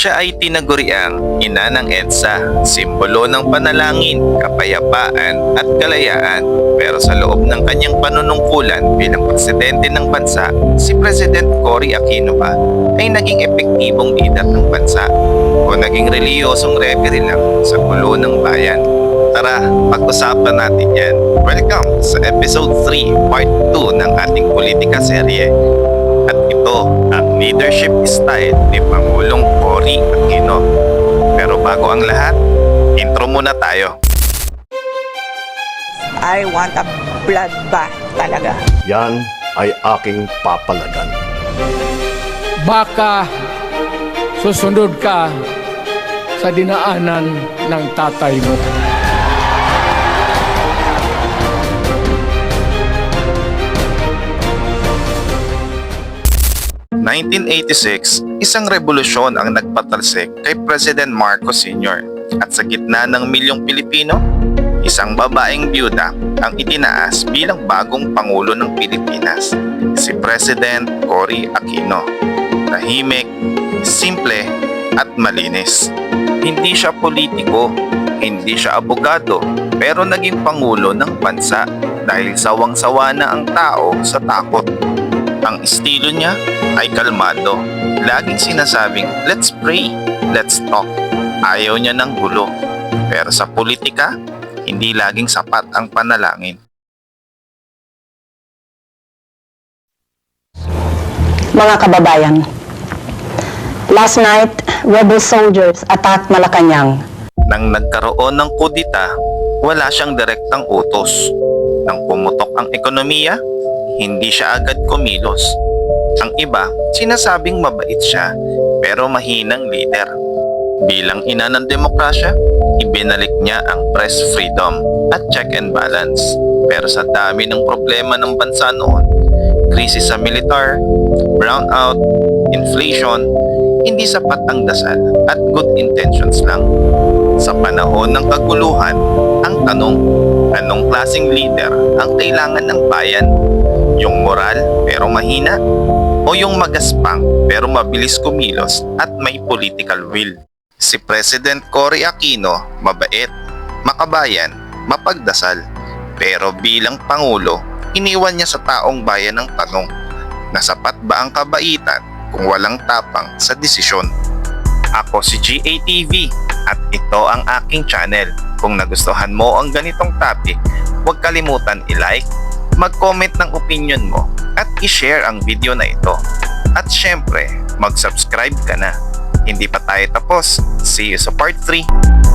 Siya ay tinaguriang ina ng EDSA, simbolo ng panalangin, kapayapaan at kalayaan. Pero sa loob ng kanyang panunungkulan bilang presidente ng bansa, si President Cory Aquino ba ay naging epektibong leader ng bansa o naging reliyosong referee lang sa gulo ng bayan. Tara, pag-usapan natin yan. Welcome sa episode 3, part 2 ng ating politika serye. At ito ang leadership style ni Pangulong Cory Aquino. Pero bago ang lahat, intro muna tayo. I want a bloodbath talaga. Yan ay aking papalagan. baka susunod ka sa dinaanan ng tatay mo. 1986, isang revolusyon ang nagpatalsik kay President Marcos Sr. At sa gitna ng milyong Pilipino, isang babaeng byuda ang itinaas bilang bagong Pangulo ng Pilipinas, si President Cory Aquino. Tahimik, simple at malinis. Hindi siya politiko, hindi siya abogado, pero naging Pangulo ng bansa dahil sawang-sawa na ang tao sa takot. Ang estilo niya ay kalmado. Laging sinasabing, let's pray, let's talk. Ayaw niya ng gulo. Pero sa politika, hindi laging sapat ang panalangin. Mga kababayan, last night, rebel soldiers attacked Malacanang. Nang nagkaroon ng kudita, wala siyang direktang utos. Nang pumutok ang ekonomiya, hindi siya agad kumilos. Ang iba, sinasabing mabait siya pero mahinang leader. Bilang ina ng demokrasya, ibinalik niya ang press freedom at check and balance. Pero sa dami ng problema ng bansa noon, krisis sa militar, brownout, inflation, hindi sapat ang dasal at good intentions lang. Sa panahon ng kaguluhan, ang tanong, anong klaseng leader ang kailangan ng bayan? Yung moral pero mahina? O yung magaspang pero mabilis kumilos at may political will? Si President Cory Aquino, mabait, makabayan, mapagdasal. Pero bilang Pangulo, iniwan niya sa taong bayan ng tanong, nasapat ba ang kabaitan kung walang tapang sa desisyon? Ako si GATV at ito ang aking channel. Kung nagustuhan mo ang ganitong topic, huwag kalimutan i-like, mag-comment ng opinion mo at i-share ang video na ito. At syempre, mag-subscribe ka na. Hindi pa tayo tapos. See you sa part 3.